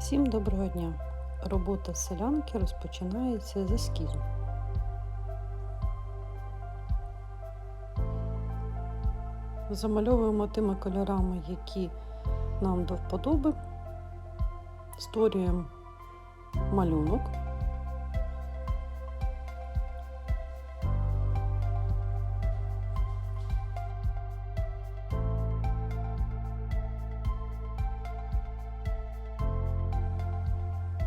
Всім доброго дня! Робота селянки розпочинається з ескізу. Замальовуємо тими кольорами, які нам до вподоби. Створюємо малюнок.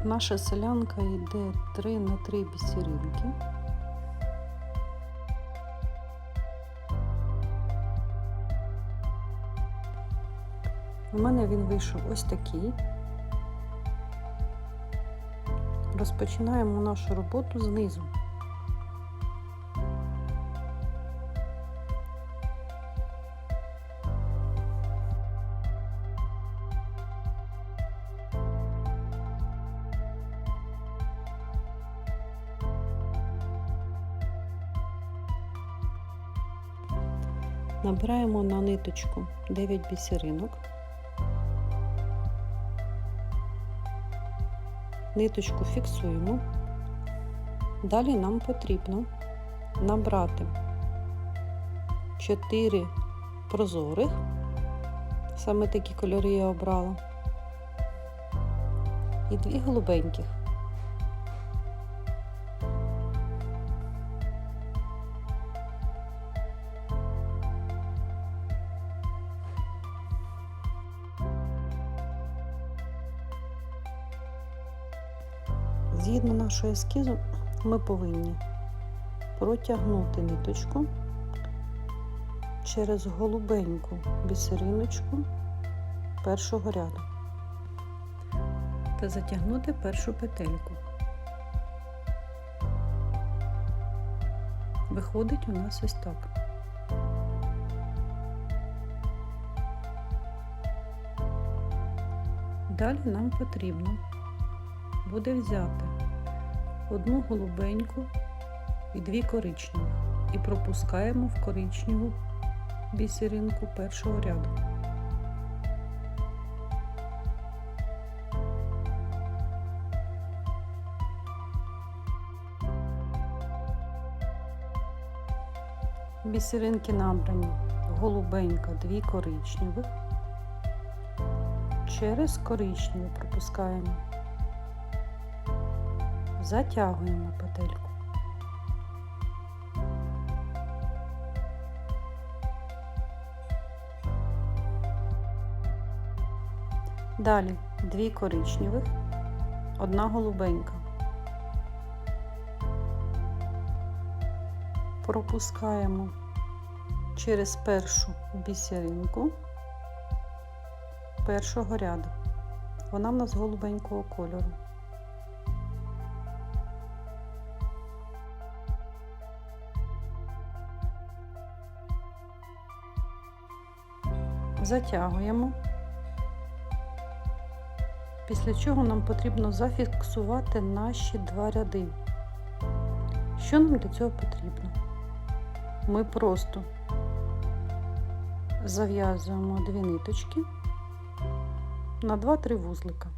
Наша селянка йде 3 на 3 бісеринки. У мене він вийшов ось такий. Розпочинаємо нашу роботу знизу. Набираємо на ниточку 9 бісеринок. Ниточку фіксуємо. Далі нам потрібно набрати 4 прозорих, саме такі кольори я обрала, і 2 голубеньких. Згідно нашого ескізу, ми повинні протягнути ниточку через голубеньку бісериночку першого ряду та затягнути першу петельку. Виходить у нас ось так. Далі нам потрібно буде взяти одну голубеньку і дві коричневі і пропускаємо в коричневу бісеринку першого ряду. Бісеринки набрані голубенька, дві коричневих. Через коричневу пропускаємо затягуємо петельку. Далі дві коричневих, одна голубенька. Пропускаємо через першу бісеринку першого ряду. Вона в нас голубенького кольору. Затягуємо, після чого нам потрібно зафіксувати наші два ряди. Що нам для цього потрібно? Ми просто зав'язуємо дві ниточки на 2-3 вузлика.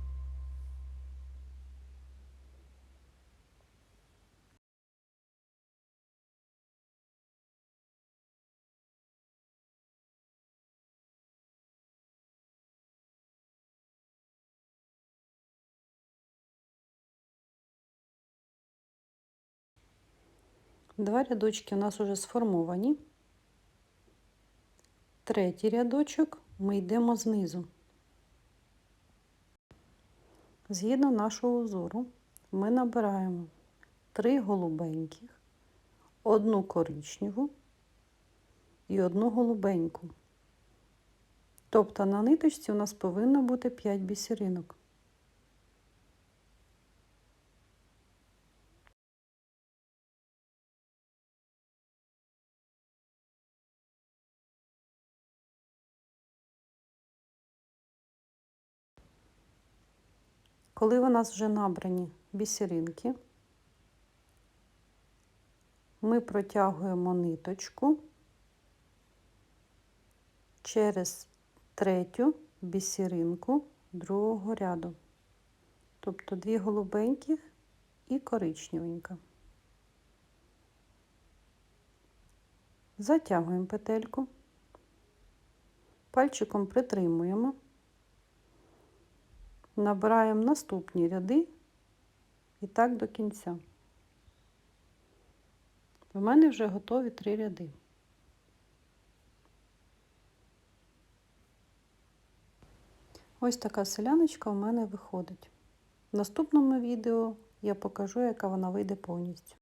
Два рядочки у нас вже сформовані. Третій рядочок ми йдемо знизу. Згідно нашого узору, ми набираємо три голубеньких, одну коричневу і одну голубеньку. Тобто на ниточці у нас повинно бути 5 бісеринок. Коли у нас вже набрані бісеринки, ми протягуємо ниточку через третю бісеринку другого ряду. тобто дві голубеньких і коричневенька. Затягуємо петельку, пальчиком притримуємо, набираємо наступні ряди і так до кінця. У мене вже готові три ряди. Ось така селяночка у мене виходить. В наступному відео я покажу, яка вона вийде повністю.